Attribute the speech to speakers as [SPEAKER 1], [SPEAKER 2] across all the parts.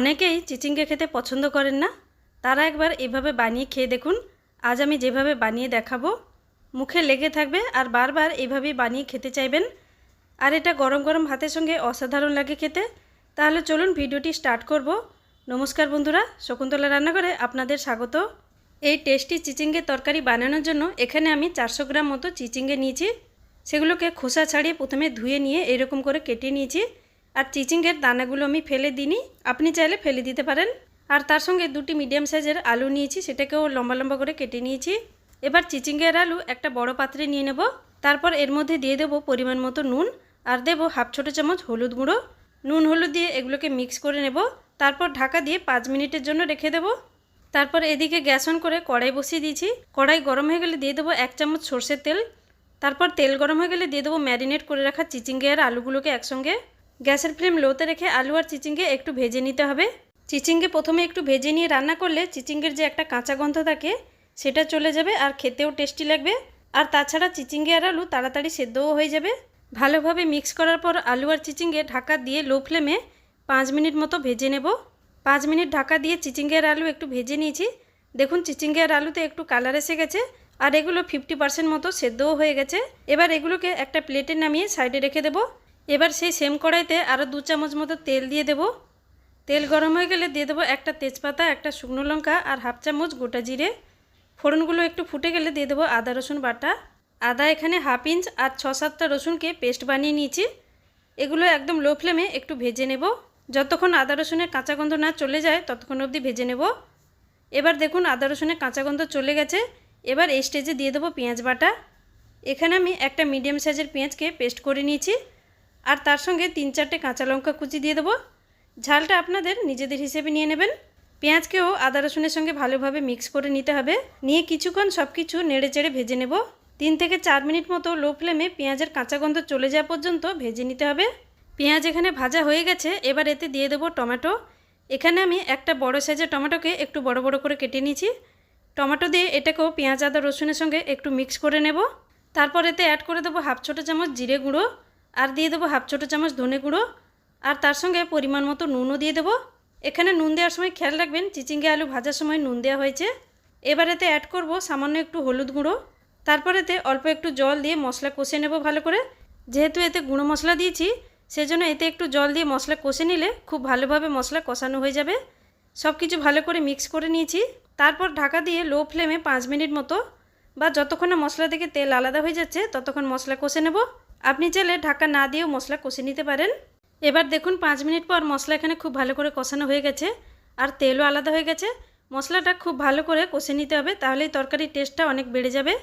[SPEAKER 1] অনেকেই চিচিঙ্গে খেতে পছন্দ করেন না। তারা একবার এভাবে বানিয়ে খেয়ে দেখুন। আজ আমি যেভাবে বানিয়ে দেখাবো, মুখে লেগে থাকবে আর বারবার এভাবেই বানিয়ে খেতে চাইবেন। আর এটা গরম গরম ভাতের সঙ্গে অসাধারণ লাগে খেতে। তাহলে চলুন ভিডিওটি স্টার্ট করব। নমস্কার বন্ধুরা, শকুন্তলা রান্নাঘরে আপনাদের স্বাগত। এই টেস্টি চিচিঙ্গের তরকারি বানানোর জন্য এখানে আমি চারশো গ্রাম মতো চিচিঙ্গে নিয়েছি। সেগুলোকে খোসা ছাড়িয়ে প্রথমে ধুয়ে নিয়ে এরকম করে কেটে নিয়েছি। আর চিচিঙ্গের দানাগুলো আমি ফেলে দিইনি। আপনি চাইলে ফেলে দিতে পারেন। আর তার সঙ্গে দুটি মিডিয়াম সাইজের আলু নিয়েছি, সেটাকেও লম্বা লম্বা করে কেটে নিয়েছি। এবার চিচিঙ্গের আলু একটা বড় পাত্রে নিয়ে নেব। তারপর এর মধ্যে দিয়ে দেবো পরিমাণ মতো নুন আর দেবো হাফ ছোটো চামচ হলুদ গুঁড়ো। নুন হলুদ দিয়ে এগুলোকে মিক্স করে নেব। তারপর ঢাকা দিয়ে পাঁচ মিনিটের জন্য রেখে দেবো। তারপর এদিকে গ্যাস অন করে কড়াই বসিয়ে দিয়েছি। কড়াই গরম হয়ে গেলে দিয়ে দেবো এক চামচ সর্ষের তেল। তারপর তেল গরম হয়ে গেলে দিয়ে দেবো ম্যারিনেট করে রাখা চিচিঙ্গে আর আলুগুলোকে একসঙ্গে। গ্যাসের ফ্লেম লোতে রেখে আলু আর চিচিঙ্গে একটু ভেজে নিতে হবে। চিচিঙ্গে প্রথমে একটু ভেজে নিয়ে রান্না করলে চিচিঙ্গের যে একটা কাঁচা গন্ধ থাকে, সেটা চলে যাবে আর খেতেও টেস্টি লাগবে। আর তাছাড়া চিচিঙ্গে আর আলু তাড়াতাড়ি সেদ্ধও হয়ে যাবে। ভালোভাবে মিক্স করার পর আলু আর চিচিঙ্গে ঢাকা দিয়ে লো ফ্লেমে পাঁচ মিনিট মতো ভেজে নেব। পাঁচ মিনিট ঢাকা দিয়ে চিচিঙ্গে আর আলু একটু ভেজে নিয়েছি। দেখুন চিচিঙ্গে আর আলুতে একটু কালার এসে গেছে আর এগুলো ফিফটি পার্সেন্ট মতো সেদ্ধও হয়ে গেছে। এবার এগুলোকে একটা প্লেটে নামিয়ে সাইডে রেখে দেবো। এবার সেই সেম কড়াইতে আরও দু চামচ মতো তেল দিয়ে দেবো। তেল গরম হয়ে গেলে দিয়ে দেবো একটা তেজপাতা, একটা শুকনো লঙ্কা আর হাফ চামচ গোটা জিরে। ফোড়নগুলো একটু ফুটে গেলে দিয়ে দেবো আদা, রসুন বাটা। আদা এখানে হাফ ইঞ্চ আর ছ সাতটা রসুনকে পেস্ট বানিয়ে নিয়েছি। এগুলো একদম লো ফ্লেমে একটু ভেজে নেব। যতক্ষণ আদা, রসুনের কাঁচা গন্ধ না চলে যায়, ততক্ষণ অবধি ভেজে নেব। এবার দেখুন আদা, রসুনের কাঁচা গন্ধ চলে গেছে। এবার এই স্টেজে দিয়ে দেবো পেঁয়াজ বাটা। এখানে আমি একটা মিডিয়াম সাইজের পেঁয়াজকে পেস্ট করে নিয়েছি। আর তার সঙ্গে তিন চারটে কাঁচা লঙ্কা কুচি দিয়ে দেবো। ঝালটা আপনাদের নিজেদের হিসেবে নিয়ে নেবেন। পেঁয়াজকেও আদা রসুনের সঙ্গে ভালোভাবে মিক্স করে নিতে হবে। নিয়ে কিছুক্ষণ সব কিছু নেড়ে চেড়ে ভেজে নেব। তিন থেকে চার মিনিট মতো লো ফ্লেমে পেঁয়াজের কাঁচা গন্ধ চলে যাওয়া পর্যন্ত ভেজে নিতে হবে। পেঁয়াজ এখানে ভাজা হয়ে গেছে, এবার এতে দিয়ে দেবো টমেটো। এখানে আমি একটা বড় সাইজের টমেটোকে একটু বড় বড় করে কেটে নিয়েছি। টমেটো দিয়ে এটাকেও পেঁয়াজ, আদা, রসুনের সঙ্গে একটু মিক্স করে নেব। তারপর এতে অ্যাড করে দেবো হাফ ছোটো চামচ জিরে গুঁড়ো। আর দিয়ে দেবো হাফ ছোটো চামচ ধনে গুঁড়ো, আর তার সঙ্গে পরিমাণ মতো নুনও দিয়ে দেবো। এখানে নুন দেওয়ার সময় খেয়াল রাখবেন, চিচিঙ্গে আলু ভাজার সময় নুন দেওয়া হয়েছে। এবার এতে অ্যাড করব সামান্য একটু হলুদ গুঁড়ো। তারপর এতে অল্প একটু জল দিয়ে মশলা কষে নেব ভালো করে। যেহেতু এতে গুঁড়ো মশলা দিয়েছি, সেজন্য এতে একটু জল দিয়ে মশলা কষে নিলে খুব ভালোভাবে মশলা কষানো হয়ে যাবে। সব কিছু ভালো করে মিক্স করে নিয়েছি। তারপর ঢাকা দিয়ে লো ফ্লেমে পাঁচ মিনিট মতো, বা যতক্ষণ না মশলা থেকে তেল আলাদা হয়ে যাচ্ছে, ততক্ষণ মশলা কষে নেব। আপনি চাইলে ঢাকা না দিয়েও মশলা কষে নিতে পারেন। এবার দেখুন পাঁচ মিনিট পর মশলা এখানে খুব ভালো করে কষানো হয়ে গেছে, আর তেলও আলাদা হয়ে গেছে। মশলাটা খুব ভালো করে কষে নিতে হবে, তাহলেই তরকারির টেস্টটা অনেক বেড়ে যাবে।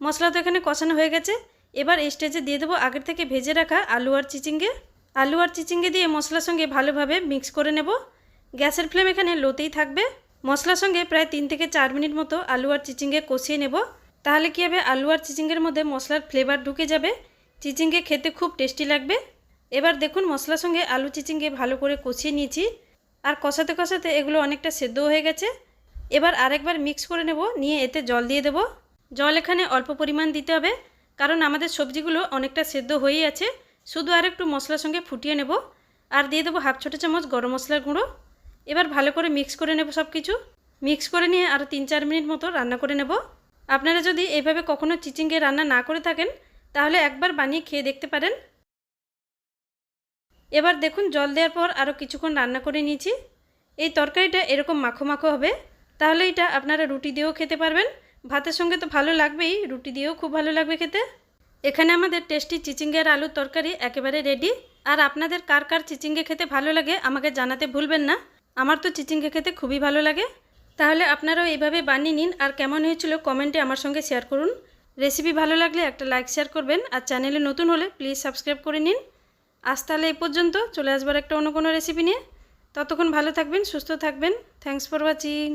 [SPEAKER 1] মশলা তো এখানে কষানো হয়ে গেছে। এবার স্টেজে দিয়ে দেবো আগের থেকে ভেজে রাখা আলু আর চিচিঙ্গে। আলু আর চিচিঙ্গে দিয়ে মশলার সঙ্গে ভালোভাবে মিক্স করে নেব। গ্যাসের ফ্লেম এখানে লোতেই থাকবে। মশলার সঙ্গে প্রায় তিন থেকে চার মিনিট মতো আলু আর চিচিঙ্গে কষিয়ে নেব। তাহলে কী হবে? আলু আর চিচিঙ্গের মধ্যে মশলার ফ্লেভার ঢুকে যাবে। চিচিঙ্গে খেতে খুব টেস্টি লাগবে। এবার দেখুন মশলার সঙ্গে আলু চিচিঙ্গে ভালো করে কষিয়ে নিয়েছি। আর কষাতে কষাতে এগুলো অনেকটা সেদ্ধ হয়ে গেছে। এবার আরেকবার মিক্স করে নেব, নিয়ে এতে জল দিয়ে দেব। জল এখানে অল্প পরিমাণ দিতে হবে, কারণ আমাদের সবজিগুলো অনেকটা সেদ্ধ হয়েই আছে। শুধু আর একটু মশলার সঙ্গে ফুটিয়ে নেব। আর দিয়ে দেবো হাফ ছোটো চামচ গরম মশলার গুঁড়ো। এবার ভালো করে মিক্স করে নেব সব কিছু মিক্স করে নিয়ে আরও তিন চার মিনিট মতো রান্না করে নেব। আপনারা যদি এভাবে কখনও চিচিঙ্গে রান্না না করে থাকেন তাহলে একবার বানিয়ে খেয়ে দেখতে পারেন। এবার দেখুন জল দেওয়ার পর আরও কিছুক্ষণ রান্না করে নিয়েছি। এই তরকারিটা এরকম মাখো মাখো হবে। তাহলে এটা আপনারা রুটি দিয়েও খেতে পারবেন। ভাতের সঙ্গে তো ভালো লাগবেই, রুটি দিয়েও খুব ভালো লাগবে খেতে। এখানে আমাদের টেস্টি চিচিঙ্গের আলুর তরকারি একেবারে রেডি। আর আপনাদের কার কার চিচিঙ্গে খেতে ভালো লাগে আমাকে জানাতে ভুলবেন না। আমার তো চিচিঙ্গে খেতে খুবই ভালো লাগে। তাহলে আপনারাও এইভাবে বানিয়ে নিন। আর কেমন হয়েছিল কমেন্টে আমার সঙ্গে শেয়ার করুন। রেসিপি ভালো লাগলে একটা লাইক শেয়ার করবেন আর চ্যানেলে নতুন হলে প্লিজ সাবস্ক্রাইব করে নিন। আজ তাহলে এই পর্যন্ত, চলে আসবার একটা অন্য কোনো রেসিপি নিয়ে। ততক্ষণ ভালো থাকবেন, সুস্থ থাকবেন। Thanks for watching